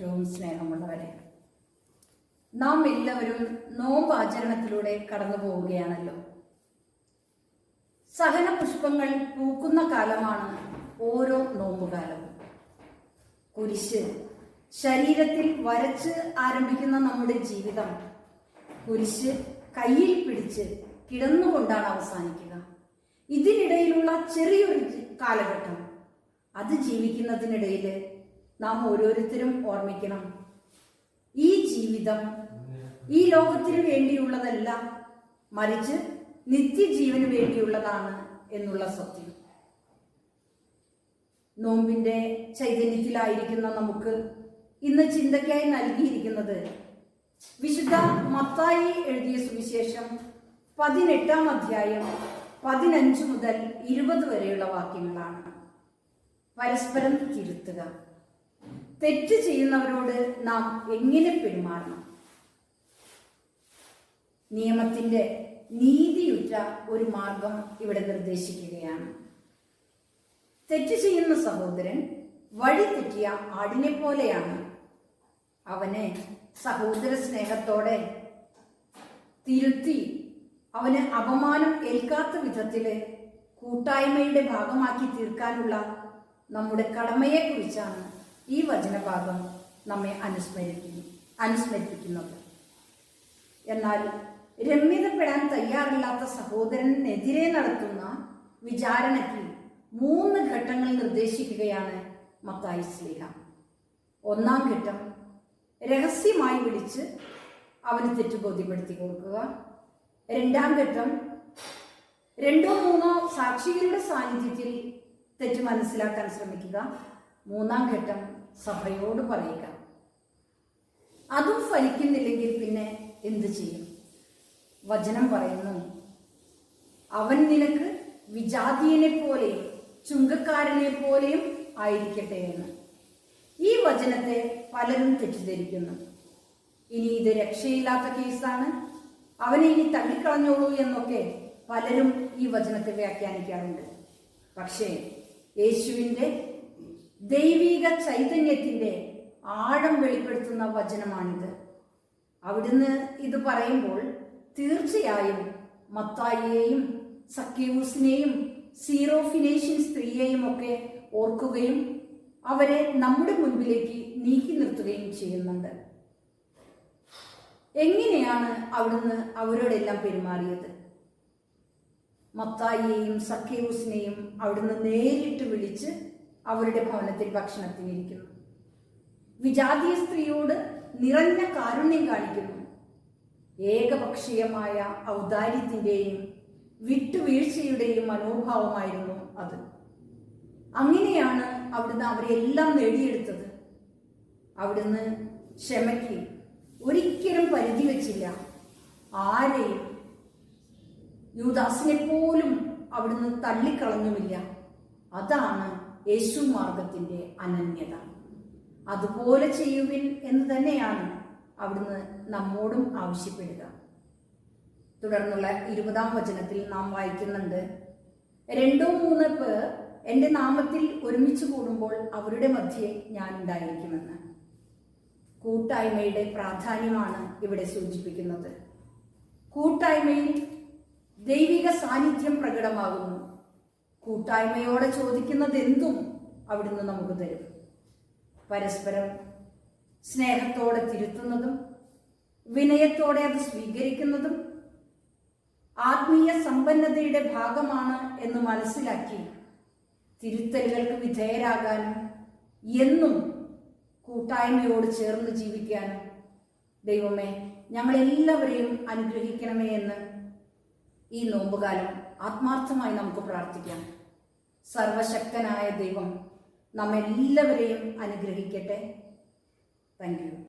ഏറ്റവും സ്നേഹമുള്ളവരെ നാം എല്ലാവരും നോമ്പാചരണത്തിലൂടെ കടന്നു പോവുകയാണല്ലോ. സഹന പുഷ്പങ്ങൾ പൂക്കുന്ന കാലമാണ് ഓരോ നോമ്പുകാലവും. കുരിശ് ശരീരത്തിൽ വരച്ച് ആരംഭിക്കുന്ന നമ്മുടെ ജീവിതം. കുരിശ് കയ്യിൽ പിടിച്ച് കിടന്നുകൊണ്ടാണ് അവസാനിക്കുക. ഇതിനിടയിലുള്ള ചെറിയൊരു കാലഘട്ടം. അത് ജീവിക്കുന്നതിനിടയിൽ നാം ഓരോരുത്തരും ഓർമ്മിക്കണം. ഈ ജീവിതം ഈ ലോകത്തിന് വേണ്ടിയുള്ളതല്ല മറിച്ച് നിത്യജീവന് വേണ്ടിയുള്ളതാണ് എന്നുള്ള സത്യം. നോമ്പിന്റെ ചൈതന്യത്തിലായിരിക്കുന്ന നമുക്ക് ഇന്ന് ചിന്തയ്ക്കായി നൽകിയിരിക്കുന്നത് വിശുദ്ധ മത്തായി എഴുതിയ സുവിശേഷം പതിനെട്ടാം അധ്യായം പതിനഞ്ച് മുതൽ ഇരുപത് വരെയുള്ള വാക്യങ്ങളാണ്. പരസ്പരം തിരുത്തുക. തെറ്റ് ചെയ്യുന്നവരോട് നാം എങ്ങനെ പെരുമാറണം? നിയമത്തിന്റെ നീതിയുറ്റ ഒരു മാർഗം ഇവിടെ നിർദ്ദേശിക്കുകയാണ്. തെറ്റ് ചെയ്യുന്ന സഹോദരൻ വഴി തെറ്റിയ ആടിനെ പോലെയാണ്. അവനെ സഹോദര സ്നേഹത്തോടെ തിരുത്തി അവന് അപമാനം ഏൽക്കാത്ത വിധത്തിൽ കൂട്ടായ്മയുടെ ഭാഗമാക്കി തീർക്കാനുള്ള നമ്മുടെ കടമയെക്കുറിച്ചാണ് ഈ വചനഭാഗം നമ്മെ അനുസ്മരിക്കുന്നു അനുസ്മരിപ്പിക്കുന്നത്. എന്നാൽ രമ്യതപ്പെടാൻ തയ്യാറില്ലാത്ത സഹോദരനെതിരെ നടത്തുന്ന വിചാരണയ്ക്ക് മൂന്ന് ഘട്ടങ്ങൾ നിർദ്ദേശിക്കുകയാണ് മത്തായി സ്ലീഹ. ഒന്നാം ഘട്ടം രഹസ്യമായി വിളിച്ച് അവന് തെറ്റ് ബോധ്യപ്പെടുത്തി കൊടുക്കുക. രണ്ടാം ഘട്ടം രണ്ടോ മൂന്നോ സാക്ഷികളുടെ സാന്നിധ്യത്തിൽ തെറ്റ് മനസ്സിലാക്കാൻ ശ്രമിക്കുക. മൂന്നാം ഘട്ടം സഭയോട് പറയുക. അതും ഫലിക്കുന്നില്ലെങ്കിൽ പിന്നെ എന്തു ചെയ്യും? വചനം പറയുന്നു അവൻ നിനക്ക് വിജാതീയനെ പോലെയും ചുങ്കക്കാരനെ പോലെയും ആയിരിക്കട്ടെ എന്ന്. ഈ വചനത്തെ പലരും തെറ്റിദ്ധരിക്കുന്നു. ഇനി ഇത് രക്ഷയില്ലാത്ത കേസാണ്. അവനെ ഇനി തള്ളിക്കളഞ്ഞോളൂ എന്നൊക്കെ പലരും ഈ വചനത്തെ വ്യാഖ്യാനിക്കാറുണ്ട്. പക്ഷേ യേശുവിന്റെ ദൈവിക ചൈതന്യത്തിന്റെ ആഴം വെളിപ്പെടുത്തുന്ന വചനമാണിത്. അവിടുന്ന് ഇത് പറയുമ്പോൾ തീർച്ചയായും മത്തായിയെയും സക്കീവൂസിനെയും സീറോഫിനേഷ്യൻ സ്ത്രീയെയും ഒക്കെ ഓർക്കുകയും അവരെ നമ്മുടെ മുൻപിലേക്ക് നീക്കി നിർത്തുകയും ചെയ്യുന്നുണ്ട്. എങ്ങനെയാണ് അവിടുന്ന് അവരോടെല്ലാം പെരുമാറിയത്? മത്തായിയെയും സക്കേവൂസിനെയും അവിടുന്ന് നേരിട്ട് വിളിച്ച് അവരുടെ ഭവനത്തിൽ ഭക്ഷണത്തിനിരിക്കുന്നു വിജാതീയ സ്ത്രീയോട് നിറഞ്ഞ കാരുണ്യം കാണിക്കുന്നു. ഏകപക്ഷീയമായ ഔദാര്യത്തിന്റെയും വിട്ടുവീഴ്ചയുടെയും മനോഭാവമായിരുന്നു അത്. അങ്ങനെയാണ് അവിടുന്ന് അവരെല്ലാം നേടിയെടുത്തത്. അവിടുന്ന് ക്ഷമയ്ക്ക് ഒരിക്കലും പരിധി വച്ചില്ല. ആരെയും യുദാസിനെ പോലും അവിടുന്ന് തള്ളിക്കളഞ്ഞുമില്ല. അതാണ് യേശു മാർഗത്തിന്റെ അനന്യത. അതുപോലെ ചെയ്യുവിൻ എന്ന് തന്നെയാണ് അവിടുന്ന് നമ്മോടും ആവശ്യപ്പെടുക. തുടർന്നുള്ള ഇരുപതാം വചനത്തിൽ നാം വായിക്കുന്നുണ്ട് രണ്ടോ മൂന്ന് പേർ എന്റെ നാമത്തിൽ ഒരുമിച്ച് കൂടുമ്പോൾ അവരുടെ മധ്യേ ഞാൻ ഉണ്ടായിരിക്കുമെന്ന്. കൂട്ടായ്മയുടെ പ്രാധാന്യമാണ് ഇവിടെ സൂചിപ്പിക്കുന്നത്. കൂട്ടായ്മയിൽ ദൈവിക സാന്നിധ്യം പ്രകടമാകുന്നു. കൂട്ടായ്മയോടെ ചോദിക്കുന്നത് എന്തും അവിടുന്ന് നമുക്ക് തരും. പരസ്പരം സ്നേഹത്തോടെ തിരുത്തുന്നതും വിനയത്തോടെ അത് സ്വീകരിക്കുന്നതും ആത്മീയ സമ്പന്നതയുടെ ഭാഗമാണ് എന്ന് മനസ്സിലാക്കി തിരുത്തലുകൾക്ക് വിധേയരാകാനും എന്നും കൂട്ടായ്മയോട് ചേർന്ന് ജീവിക്കാനും ദൈവമേ ഞങ്ങളെല്ലാവരെയും അനുഗ്രഹിക്കണമേ എന്ന് ഈ നോമ്പുകാലം ആത്മാർത്ഥമായി നമുക്ക് പ്രാർത്ഥിക്കാം. സർവശക്തനായ ദൈവം നമ്മെല്ലാവരെയും അനുഗ്രഹിക്കട്ടെ. Thank you